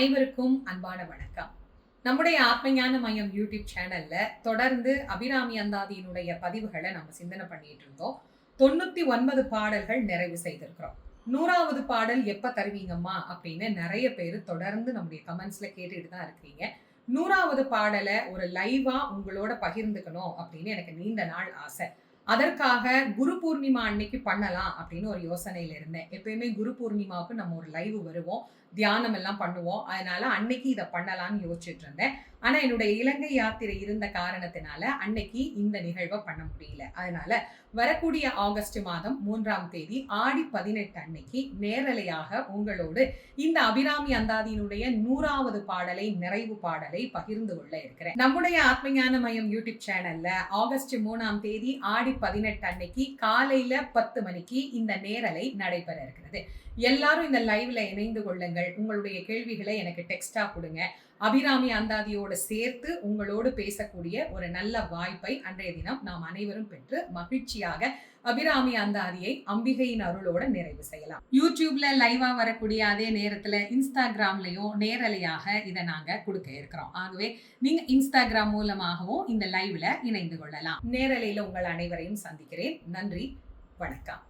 அனைவருக்கும் அன்பான வணக்கம். நம்முடைய ஆத்மஞான மையம் யூடியூப் சேனல்ல தொடர்ந்து அபிராமி அந்தாதியினுடைய பதிவுகளை நம்ம சிந்தனை பண்ணிட்டு இருந்தோம். தொண்ணூத்தி ஒன்பது பாடல்கள் நிறைவு செய்திருக்கிறோம். நூறாவது பாடல் எப்ப தருவீங்கம்மா அப்படின்னு நிறைய பேர் தொடர்ந்து நம்முடைய கமெண்ட்ஸ்ல கேட்டுட்டு தான் இருக்கிறீங்க. நூறாவது பாடலை ஒரு லைவா உங்களோட பகிர்ந்துக்கணும் அப்படின்னு எனக்கு நீண்ட நாள் ஆசை. அதற்காக குரு பூர்ணிமா அன்னைக்கு பண்ணலாம் அப்படின்னு ஒரு யோசனையில இருந்தேன். எப்பயுமே குரு பூர்ணிமாவுக்கு நம்ம ஒரு லைவ் வருவோம். தியானம் எல்லாம் பண்ணுவோம். அதனால அன்னைக்கு இதை பண்ணலாம்னு யோசிச்சுட்டு இருந்தேன். ஆனா என்னுடைய இலங்கை யாத்திரை இருந்த காரணத்தினால அன்னைக்கு இந்த நிகழ்வை பண்ண முடியல. அதனால வரக்கூடிய ஆகஸ்ட் மாதம் மூன்றாம் தேதி ஆடி பதினெட்டு அன்னைக்கு நேரலையாக உங்களோடு இந்த அபிராமி அந்தாதியினுடைய நூறாவது பாடலை நிறைவு பாடலை பகிர்ந்து கொள்ள இருக்கிறேன். நம்முடைய ஆத்மஞான மயம் யூடியூப் சேனல்ல ஆகஸ்ட் மூணாம் தேதி ஆடி பதினெட்டு அன்னைக்கு காலையில பத்து மணிக்கு இந்த நேரலை நடைபெற இருக்கிறது. எல்லாரும் இந்த லைவ்ல இணைந்து கொள்ளுங்கள். உங்களுடைய கேள்விகளை எனக்கு டெக்ஸ்டா கொடுங்க. அபிராமி அந்தாதியோடு சேர்த்து உங்களோடு பேசக்கூடிய ஒரு நல்ல வாய்ப்பை அன்றைய தினம் நாம் அனைவரும் பெற்று மகிழ்ச்சியாக அபிராமி அந்தாதியை அம்பிகையின் அருளோட நிறைவு செய்யலாம். யூடியூப்ல லைவா வரக்கூடிய அதே நேரத்துல இன்ஸ்டாகிராம்லயும் நேரலையாக இதை நாங்க கொடுக்க இருக்கிறோம். ஆகவே நீங்க இன்ஸ்டாகிராம் மூலமாகவும் இந்த லைவ்ல இணைந்து கொள்ளலாம். நேரலையில உங்கள் அனைவரையும் சந்திக்கிறேன். நன்றி. வணக்கம்.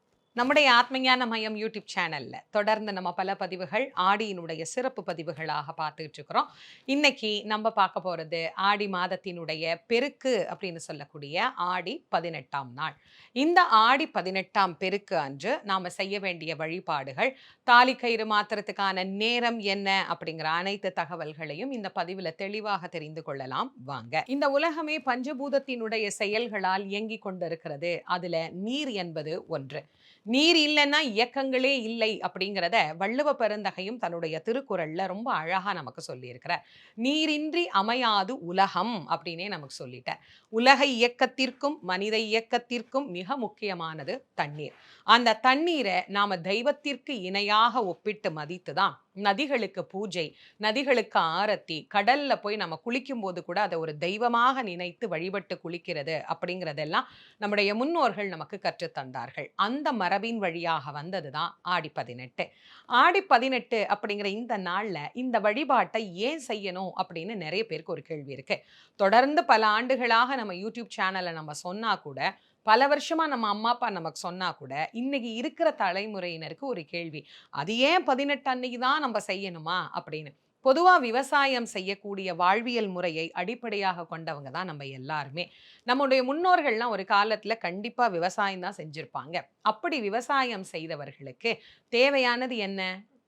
நம்முடைய ஆத்மஞான மையம் யூடியூப் சேனல்ல தொடர்ந்து நம்ம பல பதிவுகள் ஆடியினுடைய சிறப்பு பதிவுகளாக பார்த்துக்கிட்டு இருக்கிறோம். இன்னைக்கு நம்ம பார்க்க போறது ஆடி மாதத்தினுடைய பெருக்கு அப்படின்னு சொல்லக்கூடிய ஆடி பதினெட்டாம் நாள். இந்த ஆடி பதினெட்டாம் பெருக்கு அன்று நாம செய்ய வேண்டிய வழிபாடுகள் தாலி கயிறு மாத்திரத்துக்கான நேரம் என்ன அப்படிங்கிற அனைத்து தகவல்களையும் இந்த பதிவில் தெளிவாக தெரிந்து கொள்ளலாம். வாங்க. இந்த உலகமே பஞ்சபூதத்தினுடைய செயல்களால் இயங்கிக் கொண்டிருக்கிறது. அதுல நீர் என்பது ஒன்று. நீர் இல்லைன்னா இயக்கங்களே இல்லை அப்படிங்கிறத வள்ளுவ பெருந்தகையும் தன்னுடைய திருக்குறள்ல ரொம்ப அழகா நமக்கு சொல்லியிருக்கிறார். நீரின்றி அமையாது உலகம் அப்படின்னே நமக்கு சொல்லிட்டார். உலக இயக்கத்திற்கும் மனித இயக்கத்திற்கும் மிக முக்கியமானது தண்ணீர். அந்த தண்ணீரை நாம தெய்வத்திற்கு இணையாக ஒப்பிட்டு மதித்து தான் நதிகளுக்கு பூஜை நதிகளுக்கு ஆரத்தி கடல்ல போய் நம்ம குளிக்கும் போது கூட அதை ஒரு தெய்வமாக நினைத்து வழிபட்டு குளிக்கிறது அப்படிங்கிறதெல்லாம் நம்முடைய முன்னோர்கள் நமக்கு கற்றுத்தந்தார்கள் அந்த மரபின் வழியாக வந்தது தான் ஆடி பதினெட்டு. ஆடி பதினெட்டு அப்படிங்கிற இந்த நாள்ல இந்த வழிபாட்டை ஏன் செய்யணும் அப்படின்னு நிறைய பேருக்கு ஒரு கேள்வி இருக்கு. தொடர்ந்து பல ஆண்டுகளாக நம்ம யூடியூப் சேனலை நம்ம சொன்னா கூட பல வருஷமாக நம்ம அம்மா அப்பா நமக்கு சொன்னால் கூட இன்னைக்கு இருக்கிற தலைமுறையினருக்கு ஒரு கேள்வி அது ஏன் பதினெட்டு அன்னைக்கு தான் நம்ம செய்யணுமா? அப்படின்னு. பொதுவாக விவசாயம் செய்யக்கூடிய வாழ்வியல் முறையை அடிப்படையாக கொண்டவங்க தான் நம்ம எல்லாருமே. நம்முடைய முன்னோர்கள்லாம் ஒரு காலத்தில் கண்டிப்பாக விவசாயம் தான் செஞ்சுருப்பாங்க. அப்படி விவசாயம் செய்தவர்களுக்கு தேவையானது என்ன?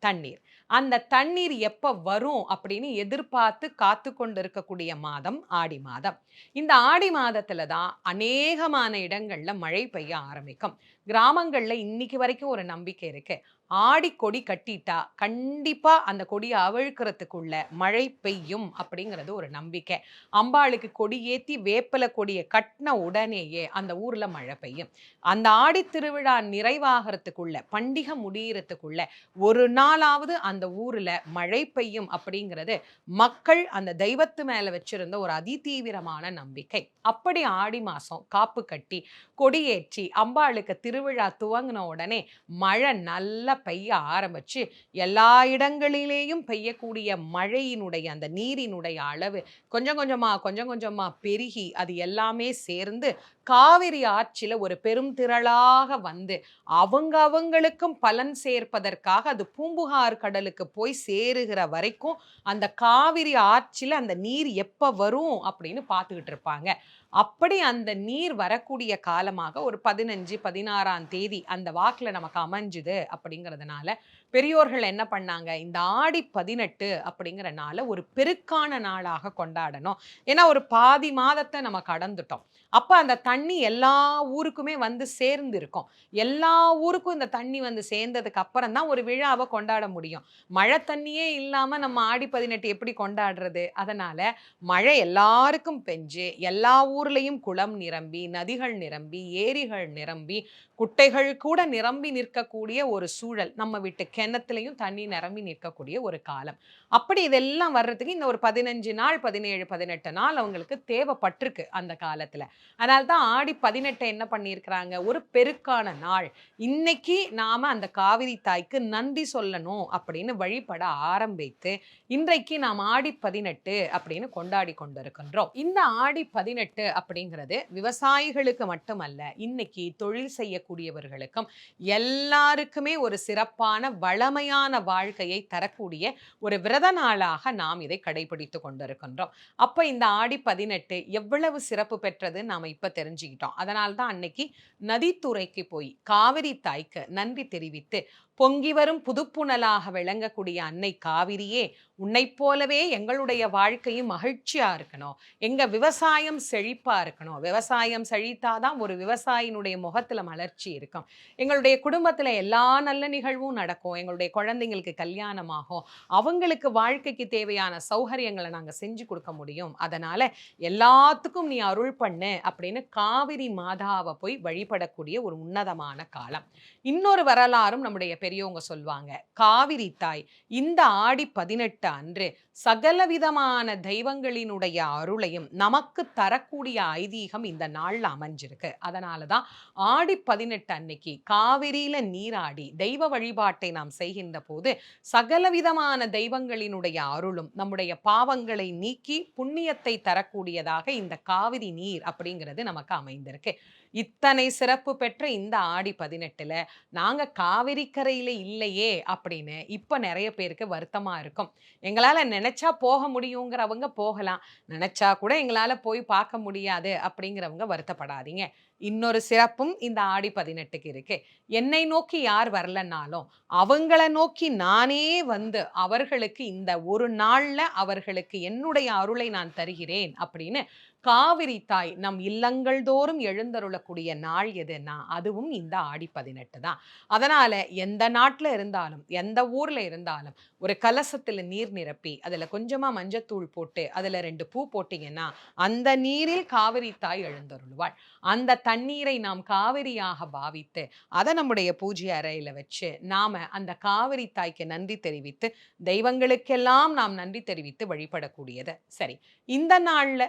தண்ணீர். அந்த தண்ணீர் எப்ப வரும் அப்படின்னு எதிர்பார்த்து காத்து கொண்டு இருக்கக்கூடிய மாதம் ஆடி மாதம். இந்த ஆடி மாதத்துல தான் அநேகமான இடங்கள்ல மழை பெய்ய ஆரம்பிக்கும். கிராமங்களில் இன்னைக்கு வரைக்கும் ஒரு நம்பிக்கை இருக்கு. ஆடி கொடி கட்டிட்டா கண்டிப்பா அந்த கொடியை அவிழ்க்கிறதுக்குள்ள மழை பெய்யும் அப்படிங்கிறது ஒரு நம்பிக்கை. அம்பாளுக்கு கொடி ஏத்தி வேப்பல கொடியை கட்டின உடனேயே அந்த ஊர்ல மழை பெய்யும். அந்த ஆடி திருவிழா நிறைவாகிறதுக்குள்ள பண்டிகை முடியறதுக்குள்ள ஒரு நாளாவது அந்த ஊர்ல மழை பெய்யும் அப்படிங்கிறது மக்கள் அந்த தெய்வத்து மேல வச்சிருந்த ஒரு அதிதீவிரமான நம்பிக்கை. அப்படி ஆடி மாசம் காப்பு கட்டி கொடியேற்றி அம்பாளுக்கு திரு திருவிழா துவங்கின உடனே மழை நல்லா பெய்ய ஆரம்பிச்சு எல்லா இடங்களிலேயும் பெய்யக்கூடிய மழையினுடைய அந்த நீரினுடைய அளவு கொஞ்சம் கொஞ்சமா கொஞ்சம் கொஞ்சமா பெருகி அது எல்லாமே சேர்ந்து காவிரி ஆற்றில் ஒரு பெரும் திரளாக வந்து அவங்க அவங்களுக்கும் பலன் சேர்ப்பதற்காக அது பூம்புகார் கடலுக்கு போய் சேருகிற வரைக்கும் அந்த காவிரி ஆற்றில் அந்த நீர் எப்போ வரும் அப்படின்னு பார்த்துக்கிட்டு இருப்பாங்க. அப்படி அந்த நீர் வரக்கூடிய காலமாக ஒரு பதினஞ்சு பதினாறாம் தேதி அந்த வாக்குல நமக்கு அமைஞ்சுது அப்படிங்கிறதுனால பெரியோர்கள் என்ன பண்ணாங்க? இந்த ஆடி பதினெட்டு அப்படிங்கிற நாளை ஒரு பெருக்கான நாளாக கொண்டாடணும். ஏன்னா ஒரு பாதி மாதத்தை நம்ம கடந்துட்டோம். அப்போ அந்த தண்ணி எல்லா ஊருக்குமே வந்து சேர்ந்து இருக்கும் எல்லா ஊருக்கும் இந்த தண்ணி வந்து சேர்ந்ததுக்கு அப்புறம் தான் ஒரு விழாவை கொண்டாட முடியும். மழை தண்ணியே இல்லாமல் நம்ம ஆடி பதினெட்டு எப்படி கொண்டாடுறது? அதனால் மழை எல்லாருக்கும் பெஞ்சு எல்லா ஊர்லேயும் குளம் நிரம்பி நதிகள் நிரம்பி ஏரிகள் நிரம்பி குட்டைகள் கூட நிரம்பி நிற்கக்கூடிய ஒரு சூழல் நம்ம வீட்டு கிணத்துலையும் தண்ணி நிரம்பி நிற்கக்கூடிய ஒரு காலம். அப்படி இதெல்லாம் வர்றதுக்கு இந்த ஒரு பதினஞ்சு நாள் பதினேழு பதினெட்டு நாள் அவங்களுக்கு தேவைப்பட்டிருக்கு அந்த காலத்தில். அதனால தான் ஆடி பதினெட்டை என்ன பண்ணியிருக்கிறாங்க? ஒரு பெருக்கான நாள். இன்னைக்கு நாம் அந்த காவிரி தாய்க்கு நன்றி சொல்லணும் அப்படின்னு வழிபட ஆரம்பித்து இன்றைக்கு நாம் ஆடி பதினெட்டு அப்படின்னு கொண்டாடி கொண்டிருக்கின்றோம். இந்த ஆடி பதினெட்டு அப்படிங்கிறது விவசாயிகளுக்கு மட்டுமல்ல இன்னைக்கு தொழில் செய்ய செய்யக்கூடியவர்களுக்கும் எல்லாருக்குமே ஒரு சிறப்பான வளமையான வாழ்க்கையை தரக்கூடிய ஒரு விரத நாளாக நாம் இதை கடைபிடித்து கொண்டிருக்கின்றோம். அப்ப இந்த ஆடி பதினெட்டு எவ்வளவு சிறப்பு பெற்றது நாம இப்ப தெரிஞ்சுக்கிட்டோம். அதனால்தான் அன்னைக்கு நதித்துறைக்கு போய் காவிரி தாய்க்கு நன்றி தெரிவித்து பொங்கி வரும் புதுப்புணலாக விளங்கக்கூடிய அன்னை காவிரியே உன்னைப் போலவே எங்களுடைய வாழ்க்கையும் மகிழ்ச்சியா இருக்கணும். எங்க விவசாயம் செழிப்பா இருக்கணும். விவசாயம் செழித்தாதான் ஒரு விவசாயினுடைய முகத்துல மலர்ச்சி இருக்கும். எங்களுடைய குடும்பத்துல எல்லா நல்ல நிகழ்வும் நடக்கும். எங்களுடைய குழந்தைங்களுக்கு கல்யாணம் ஆகும் அவங்களுக்கு வாழ்க்கைக்கு தேவையான சௌகரியங்களை நாங்க செஞ்சு கொடுக்க முடியும். அதனால எல்லாத்துக்கும் நீ அருள் பண்ணு அப்படின்னு காவிரி மாதாவை போய் வழிபடக்கூடிய ஒரு உன்னதமான காலம். இன்னொரு வரலாறும் நம்முடைய பெரியவங்க சொல்வாங்க. காவிரி தாய் இந்த ஆடி பதினெட்டு அன்று சகலவிதமான தெய்வங்களினுடைய அருளையும் நமக்கு தரக்கூடிய ஐதீகம் இந்த நாளில் அமைஞ்சிருக்கு. அதனால தான் ஆடி பதினெட்டு அன்னைக்கு காவிரியில நீராடி தெய்வ வழிபாட்டை நாம் செய்கின்ற போது சகலவிதமான தெய்வங்களினுடைய அருளும் நம்முடைய பாவங்களை நீக்கி புண்ணியத்தை தரக்கூடியதாக இந்த காவிரி நீர் அப்படிங்கிறது நமக்கு அமைந்திருக்கு. இத்தனை சிறப்பு பெற்ற இந்த ஆடி பதினெட்டுல நாங்க காவிரி இல்லையே அப்படின்னு இப்போ நிறைய பேருக்கு வருத்தமா இருக்கும். எங்களால நினைச்சா போக முடியுங்கிறவங்க போகலாம். நினைச்சா கூட எங்களால போய் பார்க்க முடியாது அப்படிங்கிறவங்க வருத்தப்படாதீங்க. இன்னொரு சிறப்பும் இந்த ஆடி பதினெட்டுக்கு இருக்கு. என்னை நோக்கி யார் வரலன்னாலும் அவங்கள நோக்கி நானே வந்து அவர்களுக்கு இந்த ஒரு நாள்ல அவர்களுக்கு என்னுடைய அருளை நான் தருகிறேன் அப்படின்னு காவிரி தாய் நம் இல்லங்கள் தோறும் எழுந்தருளக்கூடிய நாள் எதுன்னா அதுவும் இந்த ஆடி பதினெட்டு தான். அதனால் எந்த நாட்டில் இருந்தாலும் எந்த ஊரில் இருந்தாலும் ஒரு கலசத்தில் நீர் நிரப்பி அதுல கொஞ்சமா மஞ்சத்தூள் போட்டு அதுல ரெண்டு பூ போட்டீங்கன்னா அந்த நீரில் காவிரி தாய் எழுந்தருள்வாள். அந்த தண்ணீரை நாம் காவிரியாக பாவித்து அதை நம்முடைய பூஜை அறையில வச்சு நாம அந்த காவிரி தாய்க்கு நன்றி தெரிவித்து தெய்வங்களுக்கெல்லாம் நாம் நன்றி தெரிவித்து வழிபடக்கூடியது. சரி இந்த நாள்ல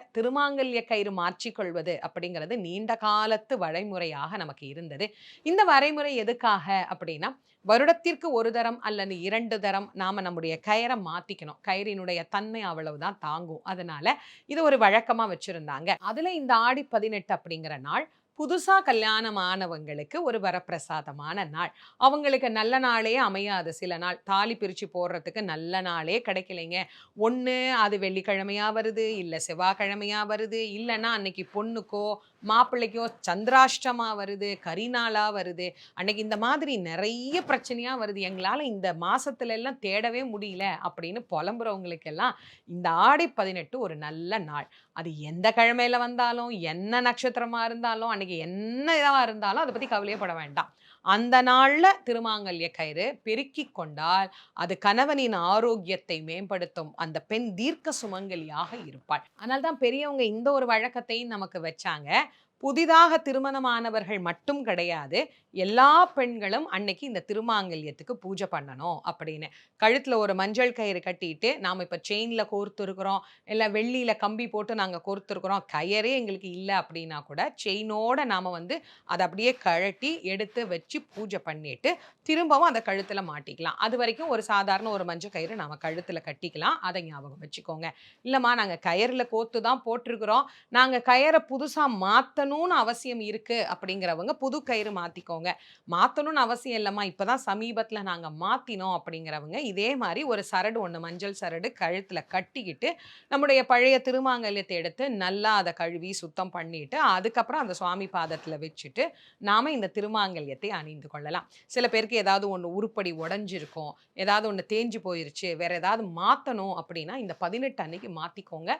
மாங்கல்ய கயிறு மாற்றிக்கொள்வது அப்படிங்கிறது நீண்ட காலத்து வரைமுறையாக நமக்கு இருந்தது. இந்த வரைமுறை எதுக்காக அப்படின்னா வருடத்திற்கு ஒரு தரம் அல்லது இரண்டு தரம் நாம நம்முடைய கயிறை மாத்திக்கணும். கயிறினுடைய தன்மை அவ்வளவுதான் தாங்கும். அதனால இது ஒரு வழக்கமா வச்சிருந்தாங்க. அதுல இந்த ஆடி பதினெட்டு அப்படிங்கிற நாள் புதுசா கல்யாணமானவங்களுக்கு ஒரு வரப்பிரசாதமான நாள். அவங்களுக்கு நல்ல நாளே அமையாது. சில நாள் தாலி பிரித்து போடுறதுக்கு நல்ல நாளே கிடைக்கலைங்க. ஒன்று அது வெள்ளிக்கிழமையாக வருது இல்லை செவ்வாய்க்கிழமையாக வருது இல்லைன்னா அன்னைக்கு பொண்ணுக்கோ மாப்பிள்ளைக்கோ சந்திராஷ்டமா வருது கரிநாளாக வருது. அன்னைக்கு இந்த மாதிரி நிறைய பிரச்சனையாக வருது. எங்களால் இந்த மாதத்துல எல்லாம் தேடவே முடியல அப்படின்னு புலம்புறவங்களுக்கெல்லாம் இந்த ஆடி பதினெட்டு ஒரு நல்ல நாள். அது எந்த கிழமையில வந்தாலும் என்ன நட்சத்திரமாக இருந்தாலும் அன்னைக்கு என்ன இதாக இருந்தாலும் அதை பத்தி கவலையப்பட வேண்டாம். அந்த நாள்ல திருமாங்கல்ய கயிறு பெருக்கி கொண்டால் அது கணவனின் ஆரோக்கியத்தை மேம்படுத்தும். அந்த பெண் தீர்க்க சுமங்கலியாக இருப்பாள். அதனால்தான் பெரியவங்க இந்த ஒரு வழக்கத்தையும் நமக்கு வச்சாங்க. புதிதாக திருமணமானவர்கள் மட்டும் கிடையாது எல்லா பெண்களும் அன்னைக்கு இந்த திருமாங்கல்யத்துக்கு பூஜை பண்ணணும் அப்படின்னு. கழுத்தில் ஒரு மஞ்சள் கயிறு கட்டிட்டு நாம் இப்போ செயினில் கோர்த்துருக்குறோம் இல்லை வெள்ளியில் கம்பி போட்டு நாங்கள் கோர்த்துருக்குறோம் கயரே எங்களுக்கு இல்லை அப்படின்னா கூட செயினோட நாம் வந்து அதை அப்படியே கழட்டி எடுத்து வச்சு பூஜை பண்ணிட்டு திரும்பவும் அதை கழுத்தில் மாட்டிக்கலாம். அது வரைக்கும் ஒரு சாதாரண ஒரு மஞ்சள் கயிறு நாம் கழுத்தில் கட்டிக்கலாம். அதை ஞாபகம் வச்சுக்கோங்க. இல்லைம்மா நாங்கள் கயரில் கோர்த்து தான் போட்டிருக்கிறோம். நாங்கள் கயரை புதுசாக மாற்றணும் மாற்றணும்னு அவசியம் இருக்குது அப்படிங்கிறவங்க புது கயிறு மாற்றிக்கோங்க மாற்றணும்னு அவசியம் இல்லைம்மா. இப்போ தான் சமீபத்தில் நாங்கள் மாற்றினோம் அப்படிங்கிறவங்க இதே மாதிரி ஒரு சரடு ஒன்று மஞ்சள் சரடு கழுத்தில் கட்டிக்கிட்டு நம்முடைய பழைய திருமாங்கல்யத்தை எடுத்து நல்லா அதை கழுவி சுத்தம் பண்ணிட்டு அதுக்கப்புறம் அந்த சுவாமி பாதத்தில் வச்சுட்டு நாம் இந்த திருமாங்கல்யத்தை அணிந்து கொள்ளலாம். சில பேருக்கு ஏதாவது ஒன்று உருப்படி உடஞ்சிருக்கும் ஏதாவது ஒன்று தேஞ்சு போயிருச்சு வேறு ஏதாவது மாற்றணும் அப்படின்னா இந்த பதினெட்டு அன்னைக்கு மாற்றிக்கோங்க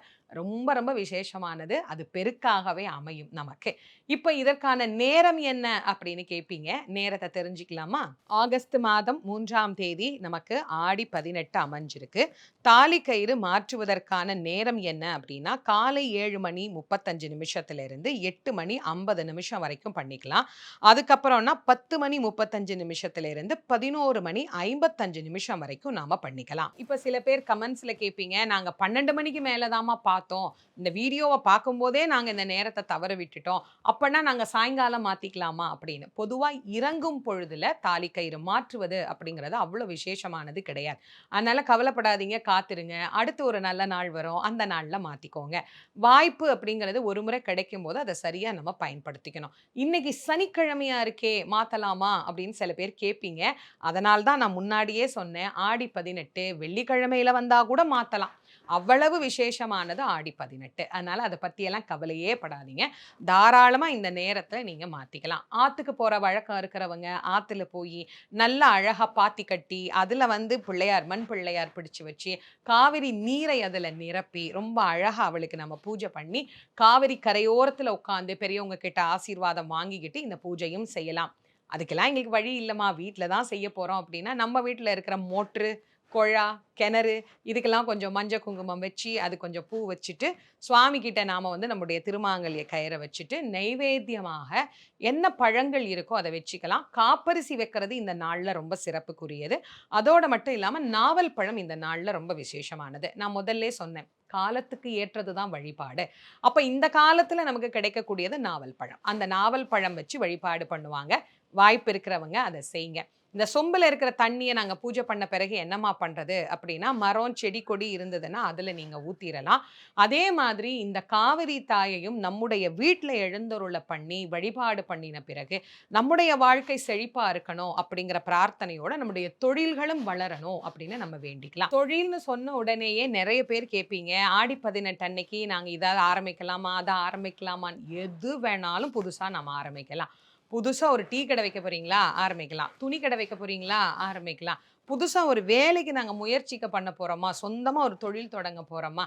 ரொம்ப ரொம்ப விசேஷமானது. அது பெருக்காகவே அமையும். நமக்கு. இப்போ இதற்கான நேரம் என்ன அப்படின்னு கேட்பீங்க நேரத்தை தெரிஞ்சுக்கலாமா? ஆகஸ்ட் மாதம் மூன்றாம் தேதி நமக்கு ஆடி பதினெட்டு அமைஞ்சிருக்கு. தாலி கயிறு மாற்றுவதற்கான நேரம் என்ன அப்படின்னா காலை ஏழு மணி முப்பத்தஞ்சு நிமிஷத்துல இருந்து எட்டு மணி ஐம்பது நிமிஷம் வரைக்கும் பண்ணிக்கலாம். அதுக்கப்புறம்னா பத்து மணி முப்பத்தஞ்சு நிமிஷத்துல இருந்து பதினோரு மணி ஐம்பத்தஞ்சு நிமிஷம் வரைக்கும் நாம பண்ணிக்கலாம். இப்போ சில பேர் கமெண்ட்ஸ்ல கேட்பீங்க நாங்க பன்னெண்டு மணிக்கு மேலதாமா பார்த்தோம். இந்த வீடியோவை பார்க்கும்போதே நாங்க இந்த நேரத்தை தவற விட்டுட்டு விட்டுட்டோம் அப்போனா நாங்க சாயங்காலம் மாத்திக்கலாமா அப்படின்னு. பொதுவா இறங்கும் பொழுதுல தாலி கயிறு மாற்றுவது அப்படிங்கிறது அவ்வளவு விசேஷமானது கிடையாது. அதனால கவலைப்படாதீங்க காத்துருங்க. அடுத்து ஒரு நல்ல நாள் வரும். அந்த நாள்ல மாத்திக்கோங்க. வாய்ப்பு அப்படிங்கிறது ஒரு முறை கிடைக்கும் போது அதை சரியா நம்ம பயன்படுத்திக்கணும். இன்னைக்கு சனிக்கிழமையா இருக்கே மாத்தலாமா அப்படின்னு சில பேர் கேட்பீங்க அதனால்தான் நான் முன்னாடியே சொன்னேன் ஆடி பதினெட்டு வெள்ளிக்கிழமையில வந்தா கூட மாத்தலாம். அவ்வளவு விசேஷமானது ஆடி பதினெட்டு. அதனால அதை பற்றியெல்லாம் கவலையே படாதீங்க. தாராளமாக இந்த நேரத்தை நீங்கள் மாற்றிக்கலாம் ஆற்றுக்கு போகிற வழக்கம் இருக்கிறவங்க ஆற்றுல போய் நல்லா அழகாக பாத்தி கட்டி அதில் வந்து பிள்ளையார் மண் பிள்ளையார் பிடிச்சு வச்சு காவிரி நீரை அதில் நிரப்பி ரொம்ப அழகாக அவளுக்கு நம்ம பூஜை பண்ணி காவிரி கரையோரத்தில் உட்காந்து பெரியவங்க கிட்ட ஆசீர்வாதம் வாங்கிக்கிட்டு இந்த பூஜையும் செய்யலாம். அதுக்கெல்லாம் எங்களுக்கு வழி இல்லைம்மா. வீட்டில் தான் செய்ய போகிறோம் அப்படின்னா நம்ம வீட்டில் இருக்கிற மோட்ரு குழா கிணறு இதுக்கெல்லாம் கொஞ்சம் மஞ்சள் குங்குமம் வச்சு அது கொஞ்சம் பூ வச்சுட்டு சுவாமி கிட்ட நாம் வந்து நம்முடைய திருமாங்கல்ய கயிறை வச்சுட்டு நைவேத்தியமாக என்ன பழங்கள் இருக்கோ அதை வச்சுக்கலாம். காப்பரிசி வைக்கிறது இந்த நாளில் ரொம்ப சிறப்புக்குரியது. அதோடு மட்டும் இல்லாமல் நாவல் பழம் இந்த நாளில் ரொம்ப விசேஷமானது. நான் முதல்ல சொன்னேன் காலத்துக்கு ஏற்றது தான் வழிபாடு. அப்போ இந்த காலத்தில் நமக்கு கிடைக்கக்கூடியது நாவல் பழம். அந்த நாவல் பழம் வச்சு வழிபாடு பண்ணுவாங்க. வாய்ப்பு இருக்கிறவங்க அதை செய்யுங்க. இந்த சொம்பில் இருக்கிற தண்ணியை நாங்கள் பூஜை பண்ண பிறகு என்னம்மா பண்ணுறது அப்படின்னா மரம் செடி கொடி இருந்ததுன்னா அதில் நீங்கள் ஊற்றிடலாம் அதே மாதிரி இந்த காவிரி தாயையும் நம்முடைய வீட்டில் எழுந்தருளை பண்ணி வழிபாடு பண்ணின பிறகு நம்முடைய வாழ்க்கை செழிப்பாக இருக்கணும் அப்படிங்கிற பிரார்த்தனையோட நம்முடைய தொழில்களும் வளரணும் அப்படின்னு நம்ம வேண்டிக்கலாம். தொழில்னு சொன்ன உடனேயே நிறைய பேர் கேட்பீங்க ஆடி பதினெட்டு அன்னைக்கு நாங்கள் இதை ஆரம்பிக்கலாமா அதை ஆரம்பிக்கலாமான்னு எது வேணாலும் புதுசாக நம்ம ஆரம்பிக்கலாம். புதுசாக ஒரு டீ கடை வைக்க போகிறீங்களா ஆரம்பிக்கலாம். துணி கடை வைக்க போகிறீங்களா ஆரம்பிக்கலாம். புதுசாக ஒரு வேலைக்கு நாங்கள் முயற்சிக்க பண்ண போகிறோமா சொந்தமாக ஒரு தொழில் தொடங்க போகிறோமா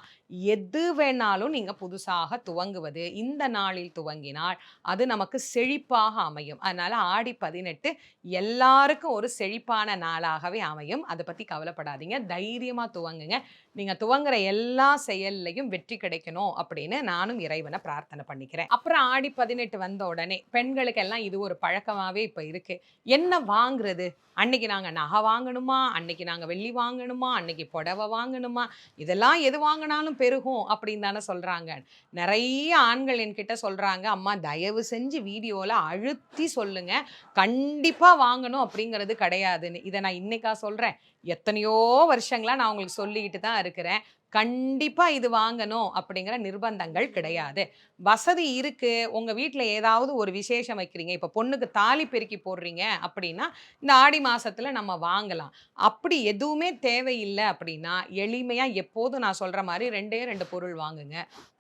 எது வேணாலும் நீங்கள் புதுசாக துவங்குவது. இந்த நாளில் துவங்கினால் அது நமக்கு செழிப்பாக அமையும். அதனால் ஆடி பதினெட்டு எல்லாருக்கும் ஒரு செழிப்பான நாளாகவே அமையும். அதை பற்றி கவலைப்படாதீங்க. தைரியமாக துவங்குங்க. நீங்கள் துவங்குற எல்லா செயல்லையும் வெற்றி கிடைக்கணும் அப்படின்னு நானும் இறைவனை பிரார்த்தனை பண்ணிக்கிறேன். அப்புறம் ஆடி பதினெட்டு வந்த உடனே பெண்களுக்கெல்லாம் இது ஒரு பழக்கமாகவே இப்போ இருக்குது என்ன வாங்குறது? அன்னைக்கு நாங்கள் நகை வாங்கணுமா? அன்னைக்கு நாங்கள் வெள்ளி வாங்கணுமா? அன்னைக்கு புடவை வாங்கணுமா? இதெல்லாம் எது வாங்கினாலும் பெருகும் அப்படின்னு தானே சொல்கிறாங்க நிறைய ஆண்கள் என்கிட்ட சொல்கிறாங்க அம்மா தயவு செஞ்சு வீடியோவில் அழுத்தி சொல்லுங்கள் கண்டிப்பாக வாங்கணும் அப்படிங்கிறது கிடையாதுன்னு. இதை நான் இன்னைக்கா சொல்கிறேன் எத்தனையோ வருஷங்களாக நான் உங்களுக்கு சொல்லிக்கிட்டு தான் இருக்கிறேன். கண்டிப்பாக இது வாங்கணும் அப்படிங்கிற நிர்பந்தங்கள் கிடையாது. வசதி இருக்குது உங்கள் வீட்டில் ஏதாவது ஒரு விசேஷம் வைக்கிறீங்க. இப்போ பொண்ணுக்கு தாலி பெருக்கி போடுறீங்க அப்படின்னா இந்த ஆடி மாதத்தில் நம்ம வாங்கலாம். அப்படி எதுவுமே தேவையில்லை அப்படின்னா எளிமையாக எப்போதும் நான் சொல்கிற மாதிரி ரெண்டே ரெண்டு பொருள் வாங்குங்க.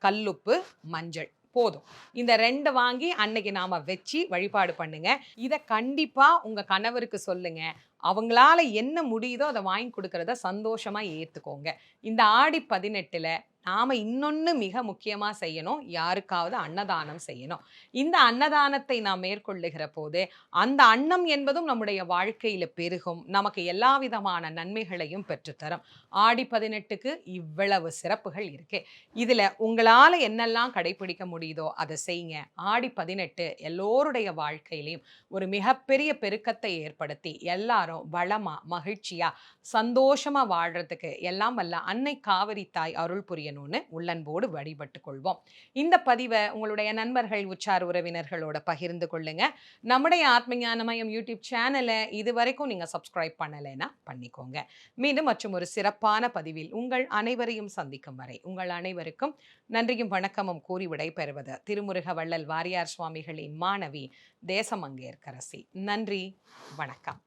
கல்லுப்பு மஞ்சள். போதும். இந்த ரெண்டு வாங்கி அன்னைக்கு நாம் வச்சு வழிபாடு பண்ணுங்க. இதை கண்டிப்பாக உங்கள் கணவருக்கு சொல்லுங்கள் அவங்களால என்ன முடியுதோ அதை வாங்கி கொடுக்கறத சந்தோஷமா ஏற்றுக்கோங்க இந்த ஆடி பதினெட்டில் நாம் இன்னொன்று மிக முக்கியமாக செய்யணும். யாருக்காவது அன்னதானம் செய்யணும். இந்த அன்னதானத்தை நாம் மேற்கொள்ளுகிற போது அந்த அன்னம் என்பதும் நம்முடைய வாழ்க்கையில் பெருகும். நமக்கு எல்லா விதமான நன்மைகளையும் பெற்றுத்தரும். ஆடி பதினெட்டுக்கு இவ்வளவு சிறப்புகள் இருக்கு. இதில் உங்களால் என்னெல்லாம் கடைபிடிக்க முடியுதோ அதை செய்யுங்க. ஆடி பதினெட்டு எல்லோருடைய வாழ்க்கையிலையும் ஒரு மிகப்பெரிய பெருக்கத்தை ஏற்படுத்தி எல்லாரும் வளமாக மகிழ்ச்சியாக சந்தோஷமாக வாழ்கிறதுக்கு எல்லாம் வல்ல அன்னை காவிரி தாய் அருள் புரியணும். வேணும்னு உள்ளன்போடு வழிபட்டு கொள்வோம். இந்த பதிவை உங்களுடைய நண்பர்கள் உச்சார் உறவினர்களோட பகிர்ந்து கொள்ளுங்க. நம்முடைய ஆத்மஞான யூடியூப் சேனலை இது வரைக்கும் நீங்கள் சப்ஸ்கிரைப் பண்ணலைன்னா பண்ணிக்கோங்க. மீண்டும் மற்றும் ஒரு சிறப்பான பதிவில் உங்கள் அனைவரையும் சந்திக்கும் வரை உங்கள் அனைவருக்கும் நன்றியும் வணக்கமும் கூறி விடைபெறுவது திருமுருக வள்ளல் வாரியார் சுவாமிகளின் மாணவி தேசமங்கேற்கரசி. நன்றி வணக்கம்.